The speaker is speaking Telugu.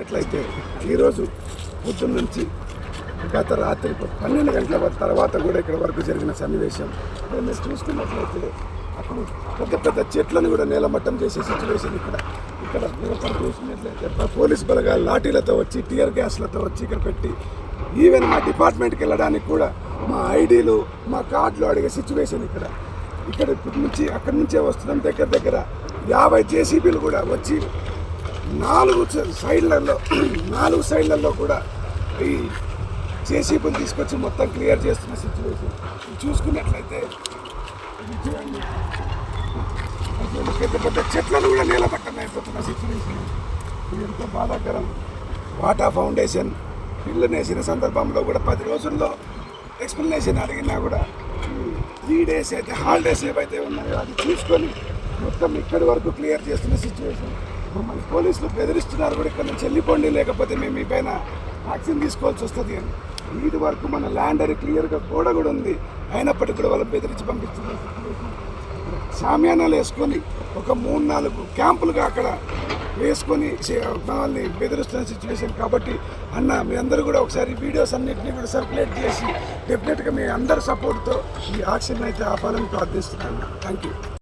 ఎట్లయితే ఈరోజు పొద్దున్న నుంచి గత రాత్రి పన్నెండు గంటల తర్వాత కూడా ఇక్కడ వరకు జరిగిన సన్నివేశం. మీరు చూసుకున్నట్లయితే అక్కడ పెద్ద పెద్ద చెట్లను కూడా నేలమట్టం చేసే సిచ్యువేషన్ ఇక్కడ. ఇక్కడ మీరు చూసినట్లయితే పోలీస్ బలగాలు లాఠీలతో వచ్చి టియర్ గ్యాస్లతో వచ్చి ఇక్కడ పెట్టి ఈవెన్ మా డిపార్ట్మెంట్కి వెళ్ళడానికి కూడా మా ఐడీలు మా కార్డులు అడిగే సిచ్యువేషన్ ఇక్కడ. ఇక్కడ ఇప్పటి నుంచి అక్కడి నుంచే వస్తున్నాం దగ్గర దగ్గర యాభై జేసీబీలు కూడా వచ్చి నాలుగు సైడ్లలో నాలుగు సైడ్లలో కూడా ఈ జేసీబీని తీసుకొచ్చి మొత్తం క్లియర్ చేస్తున్న సిచ్యువేషన్ చూసుకున్నట్లయితే పెద్ద పెద్ద చెట్లను కూడా నిలబట్టం అయిపోతున్న సిచ్యువేషన్ ఇది ఎంతో బాధాకరం. వాటా ఫౌండేషన్ ఇల్లు నేసిన సందర్భంలో కూడా పది రోజుల్లో ఎక్స్ప్లెనేషన్ అడిగినా కూడా త్రీ డేస్ అయితే హాలిడేస్ ఏవైతే ఉన్నాయో అది చూసుకొని మొత్తం ఇక్కడి వరకు క్లియర్ చేస్తున్న సిచ్యువేషన్ మమ్మల్ని పోలీసులు బెదిరిస్తున్నారు కూడా ఇక్కడ నుంచి వెళ్ళిపోండి లేకపోతే మేము మీ పైన యాక్షన్ తీసుకోవాల్సి వస్తుంది అని. వీటి వరకు మన ల్యాండ్ అని క్లియర్గా గోడ కూడా ఉంది. అయినప్పటికీ కూడా వాళ్ళు బెదిరించి పంపిస్తున్నారు. సామ్యానాలు వేసుకొని ఒక మూడు నాలుగు క్యాంపులుగా అక్కడ వేసుకొని మనల్ని బెదిరిస్తున్న సిచ్యువేషన్ కాబట్టి అన్న మీ అందరూ కూడా ఒకసారి వీడియోస్ అన్నింటినీ కూడా సర్క్యులేట్ చేసి డెఫినెట్గా మీ అందరి సపోర్ట్తో ఈ యాక్షన్ అయితే ఆపాలని ప్రార్థిస్తున్నాను. Thank you